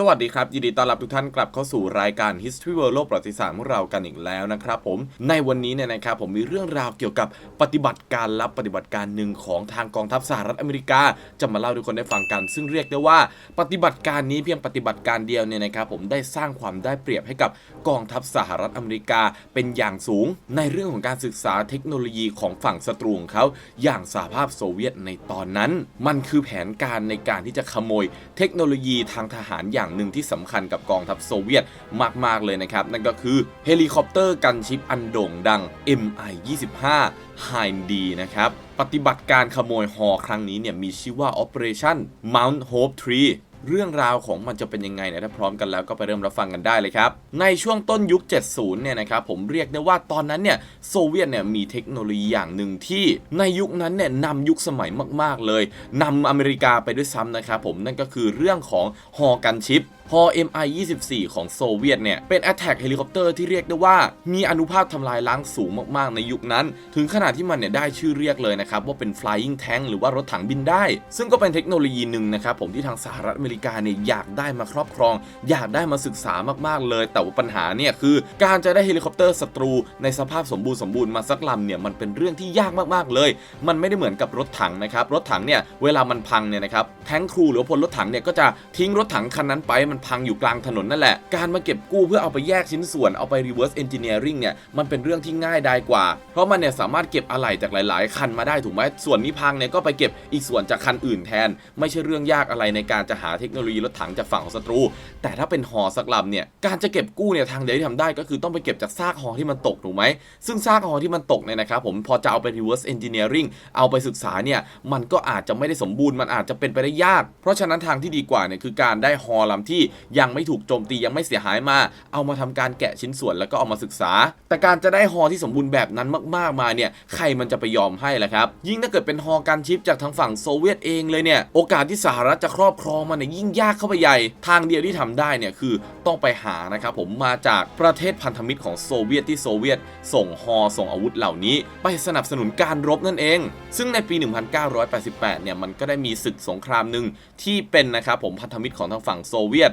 สวัสดีครับ ยินดีต้อนรับทุกท่านกลับเข้าสู่รายการ History World โลกประวัติศาสตร์ของเรากันอีกแล้วนะครับผมในวันนี้เนี่ยนะครับผมมีเรื่องราวเกี่ยวกับปฏิบัติการลับปฏิบัติการหนึ่งของทางกองทัพสหรัฐอเมริกา จะมาเล่าทุกคนได้ฟังกัน ซึ่งเรียกได้ว่าปฏิบัติการนี้เพียงปฏิบัติการเดียวเนี่ยนะครับผมได้สร้างความได้เปรียบให้กับกองทัพสหรัฐอเมริกาเป็นอย่างสูง ในเรื่องของการศึกษาเทคโนโลยีของฝั่งศัตรูของเขาอย่างสหภาพโซเวียตในตอนนั้น มันคือแผนการในการที่จะขโมยเทคโนโลยีทางทหารอย่างหนึ่งที่สำคัญกับกองทัพโซเวียตมาก ๆ เลยนะครับ นั่นก็คือเฮลิคอปเตอร์กันชิปอันโด่งดัง MI-25 h i n d นะครับ ปฏิบัติการขโมยฮอครั้งนี้เนี่ยมีชื่อว่า Operation Mount Hope Tree เรื่องราวของมันจะเป็นยังไงเนี่ยถ้าพร้อมกันแล้วก็ไปเริ่มรับฟังกันได้เลยครับ ในช่วงต้นยุค 70 เนี่ยนะครับผมเรียกได้ว่าตอนนั้นเนี่ยโซเวียตเนี่ยมีเทคโนโลยีอย่างหนึ่งที่ในยุคนั้นเนี่ยนำยุคสมัยมาก ๆ เลยนำอเมริกาไปด้วยซ้ำนะครับผมนั่นก็คือเรื่องของฮอกันชิป ฮอ MI-24 ของโซเวียตเนี่ย เป็น Attack เฮลิคอปเตอร์ที่เรียกได้ว่า มีอนุภาพทำลายล้างสูงมากๆในยุคนั้น ถึงขนาดที่มันเนี่ยได้ชื่อเรียกเลยนะครับ ว่าเป็น Flying Tank หรือว่ารถถังบินได้ ซึ่งก็เป็นเทคโนโลยีหนึ่งนะครับ ผมที่ทางสหรัฐอเมริกาเนี่ยอยากได้มาครอบครอง อยากได้มาศึกษามากๆเลย แต่ว่าปัญหาเนี่ยคือ การจะได้เฮลิคอปเตอร์ศัตรูในสภาพสมบูรณ์สมบูรณ์มาสักลำเนี่ยมันเป็นเรื่องที่ยากมากๆเลย มันไม่ได้เหมือนกับรถถังนะครับรถถังเนี่ยเวลามันพังเนี่ยนะครับแทงครูหรือพลรถถังเนี่ยก็จะทิ้งรถถังคันนั้นไปมันพังอยู่กลางถนนนั่นแหละ การมาเก็บกู้เพื่อเอาไปแยกชิ้นส่วนเอาไป reverse engineering เนี่ยมันเป็นเรื่องที่ง่ายได้กว่า เพราะมันเนี่ยสามารถเก็บอะไหล่จากหลาย ๆ คันมาได้ถูกไหมส่วนนี้พังเนี่ยก็ไปเก็บอีกส่วนจากคันอื่นแทน ไม่ใช่เรื่องยากอะไรในการจะหาเทคโนโลยีรถถังจากฝั่งของศัตรู แต่ถ้าเป็นหอสักลำเนี่ยการจะเก็บกู้เนี่ยทางเดียวที่ทำได้ก็คือต้องไปเก็บจากซากหอที่มันตกถูกไหมซึ่งซากหอที่มันตกเนี่ยนะครับผมพอจะเอาไป reverse engineering เอาไปศึกษาเนี่ยมันก็อาจจะไม่ได้สมบูรณ์มันอาจจะเป็นไปได้ยาก เพราะฉะนั้นทางที่ดีกว่าเนี่ยคือการได้ฮอลำที่ยังไม่ถูกโจมตียังไม่เสียหายมา เอามาทำการแกะชิ้นส่วนแล้วก็เอามาศึกษา แต่การจะได้ฮอที่สมบูรณ์แบบนั้นมากๆมาเนี่ยใครมันจะไปยอมให้ล่ะครับ ยิ่งถ้าเกิดเป็นฮอการชิปจากทางฝั่งโซเวียตเองเลยเนี่ยโอกาสที่สหรัฐจะครอบครองมันเนี่ยยิ่งยากเข้าไปใหญ่ ทางเดียวที่ทำได้เนี่ยคือต้องไปหานะครับผมมาจากประเทศพันธมิตรของโซเวียตที่โซเวียต ส่งฮอส่งอาวุธเหล่านี้ ไปสนับสนุนการรบนั่นเอง ซึ่งในปี 1988 เนี่ยมันก็ได้มีศึกสงครามหนึ่งที่เป็นนะครับผมพันธมิตรของทางฝั่งโซเวียต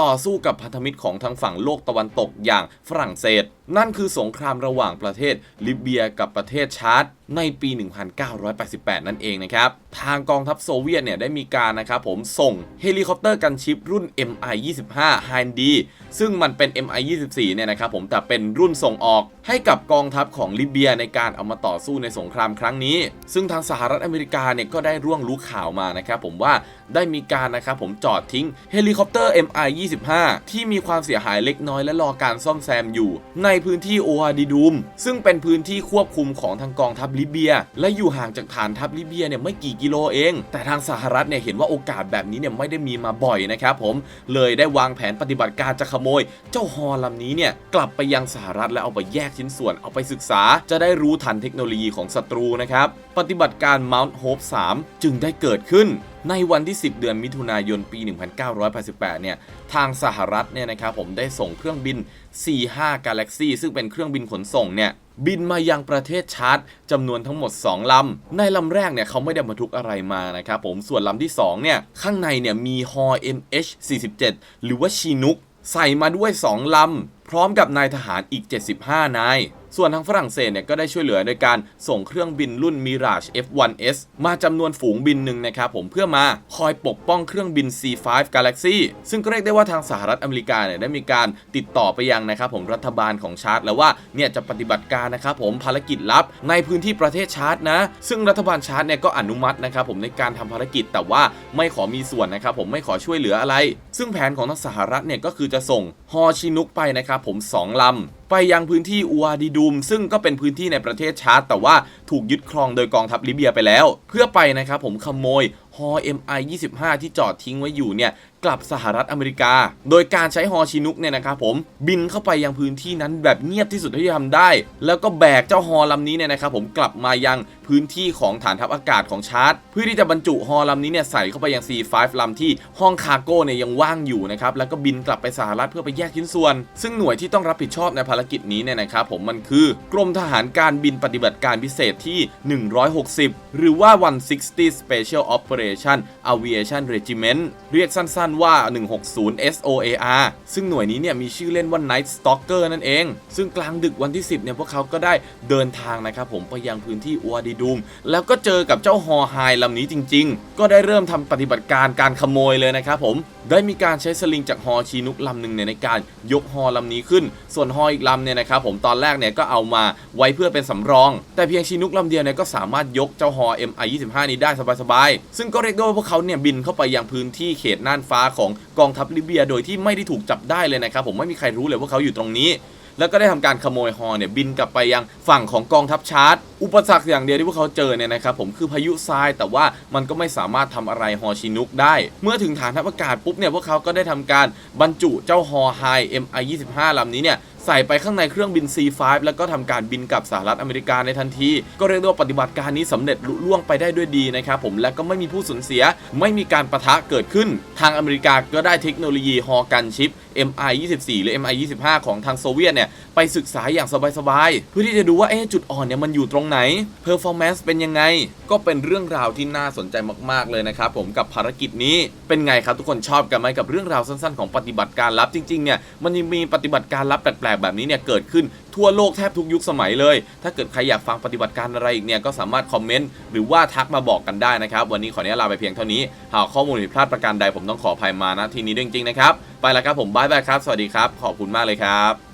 ต่อสู้กับพันธมิตรของทางฝั่งโลกตะวันตกอย่างฝรั่งเศส นั่นคือสงครามระหว่างประเทศลิเบียกับประเทศชาร์ตในปี 1988 นั่นเองนะครับ ทางกองทัพโซเวียตเนี่ยได้มีการนะครับผมส่งเฮลิคอปเตอร์กันชิปรุ่น MI-25 h i n d ซึ่งมันเป็น MI-24 เนี่ยนะครับผมแต่เป็นรุ่นส่งออกให้กับกองทัพของลิเบียในการเอามาต่อสู้ในสงครามครั้งนี้ ซึ่งทางสหรัฐอเมริกาเนี่ยก็ได้ร่วงรู้ข่าวมานะครับผมว่าได้มีการนะครับผมจอดทิ้งเฮลิคอปเตอร์ MI-25 ที่มีความเสียหายเล็กน้อยและรอการซ่อมแซมอยู่ ในพื้นที่โออาดิดุม ซึ่งเป็นพื้นที่ควบคุมของทางกองทัพลิเบีย และอยู่ห่างจากฐานทัพลิเบียเนี่ยไม่กี่กิโลเอง แต่ทางสหรัฐเนี่ยเห็นว่าโอกาสแบบนี้เนี่ยไม่ได้มีมาบ่อยนะครับผมเลยได้วางแผนปฏิบัติการจะขโมย เจ้าฮอลำนี้เนี่ยกลับไปยังสหรัฐและเอาไปแยกชิ้นส่วนเอาไปศึกษา จะได้รู้ทันเทคโนโลยีของศัตรูนะครับปฏิบัติการ Mount Hope 3 จึงได้เกิดขึ้น ในวันที่ 10 เดือนมิถุนายนปี 1988 เนี่ย ทางสหรัฐเนี่ยนะครับผมได้ส่งเครื่องบิน C5 Galaxy ซึ่งเป็นเครื่องบินขนส่งเนี่ยบินมายังประเทศชาร์ตจำนวนทั้งหมด 2 ลำ ในลำแรกเนี่ยเขาไม่ได้บรรทุกอะไรมานะครับผม ส่วนลำที่ 2 เนี่ย ข้างในเนี่ยมีฮอ MH47 หรือว่าชีนุก ใส่มาด้วย 2 ลำ พร้อมกับนายทหารอีก 75 นาย ส่วนทางฝรั่งเศสเนี่ยก็ได้ช่วยเหลือโดยการส่งเครื่องบินรุ่น Mirage F1S มาจำนวนฝูงบินหนึ่งนะครับผมเพื่อมาคอยปกป้องเครื่องบิน C5 Galaxy ซึ่งก็เรียกได้ว่าทางสหรัฐอเมริกาเนี่ยได้มีการติดต่อไปยังนะครับผมรัฐบาลของชาร์ตแล้วว่าเนี่ยจะปฏิบัติการนะครับผมภารกิจลับในพื้นที่ประเทศชาร์ตนะ ซึ่งรัฐบาลชาร์ตเนี่ยก็อนุมัตินะครับผมในการทำภารกิจแต่ว่าไม่ขอมีส่วนนะครับผมไม่ขอช่วยเหลืออะไร ซึ่งแผนของทางสหรัฐเนี่ยก็คือจะส่งฮอชินุกไปนะครับผมสองลำไปยังพื้นที่อูอาดิดุม ซึ่งก็เป็นพื้นที่ในประเทศชาร์ตแต่ว่าถูกยึดครองโดยกองทัพลิเบียไปแล้ว เพื่อไปนะครับผมขโมย ฮอ MI-25 ที่จอดทิ้งไว้อยู่เนี่ยกลับสหรัฐอเมริกา โดยการใช้ฮอชินุกเนี่ยนะครับผมบินเข้าไปยังพื้นที่นั้นแบบเงียบที่สุดเท่าที่ทำได้ แล้วก็แบกเจ้าฮอลำนี้เนี่ยนะครับผมกลับมายังพื้นที่ของฐานทัพอากาศของชาร์ตเพื่อที่จะบรรจุฮอลำนี้เนี่ยใส่เข้าไปยัง C5 ลำที่ห้องคาร์โก้เนี่ยยังว่างอยู่นะครับแล้วก็บินกลับไปสหรัฐเพื่อไปแยกชิ้นส่วน ซึ่งหน่วยที่ต้องรับผิดชอบในภารกิจนี้เนี่ยนะครับผมมันคือกรมทหารการบินปฏิบัติการพิเศษที่ 160 หรือว่า 160 Special Operation Operation Aviation Regiment เรียกสั้นๆว่า 160 SOAR ซึ่งหน่วยนี้เนี่ยมีชื่อเล่นว่า Night Stalker นั่นเอง ซึ่งกลางดึกวันที่ 10เนี่ยพวกเขาก็ได้เดินทางนะครับผมไปยังพื้นที่อัวดีดูมแล้วก็เจอกับเจ้าฮอไฮลำนี้จริง ๆ ก็ได้เริ่มทำปฏิบัติการการขโมยเลยนะครับผมได้มีการใช้สลิงจากฮอชีนุกลำหนึ่งเนี่ยในการยกฮอลำนี้ขึ้น ส่วนฮออีกลำเนี่ยนะครับผมตอนแรกเนี่ยก็เอามาไว้เพื่อเป็นสำรอง แต่เพียงชีนุกลำเดียวเนี่ยก็สามารถยกเจ้าฮอ MI25 นี้ได้สบายๆ ซึ่งก็เรียกได้ว่าพวกเขาเนี่ยบินเข้าไปยังพื้นที่เขตน่านฟ้าของกองทัพลิเบีย โดยที่ไม่ได้ถูกจับได้เลยนะครับผมไม่มีใครรู้เลยว่าเขาอยู่ตรงนี้ แล้วก็ได้ทำการขโมยฮอเนี่ยบินกลับไปยังฝั่งของกองทัพชาร์จอุปสรรคอย่างเดียวที่พวกเขาเจอเนี่ยนะครับผมคือพายุทรายแต่ว่ามันก็ไม่สามารถทำอะไรฮอชินุกได้ เมื่อถึงฐานทัพอากาศปุ๊บเนี่ยพวกเขาก็ได้ทำการบรรจุเจ้าฮอไฮ MI25 ลำนี้เนี่ย ใส่ไปข้างในเครื่องบิน C5 แล้วก็ทำการบินกลับสหรัฐอเมริกาในทันที ก็เรียกได้ว่าปฏิบัติการนี้สำเร็จลุล่วงไปได้ด้วยดีนะครับผมและก็ไม่มีผู้สูญเสีย ไม่มีการประทะเกิดขึ้น ทางอเมริกาก็ได้เทคโนโลยีฮอกันชิป MI24 หรือ MI25 ของทางโซเวียตเนี่ย ไปศึกษาอย่างสบายๆ เพื่อที่จะดูว่าเอ๊จุดอ่อนเนี่ยมันอยู่ตรงไหน Performance เป็นยังไง ก็เป็นเรื่องราวที่น่าสนใจมากๆเลยนะครับผมกับภารกิจนี้เป็นไงครับทุกคนชอบกันไหมกับเรื่องราวสั้นๆ ของปฏิบัติการลับจริงๆเนี่ยมันยังมีปฏิบัติการลับแปลกๆแบบนี้เนี่ยเกิดขึ้นทั่วโลกแทบทุกยุคสมัยเลย ถ้าเกิดใครอยากฟังปฏิบัติการอะไรอีกเนี่ยก็สามารถคอมเมนต์หรือว่าทักมาบอกกันได้นะครับ วันนี้ขออนุญาตลาไปเพียงเท่านี้ หากข้อมูลผิดพลาดประการใดผมต้องขออภัยมาณที่นี้ด้วยจริงๆนะครับ แล้วครับผมบายบายครับ สวัสดีครับ ขอบคุณมากเลยครับ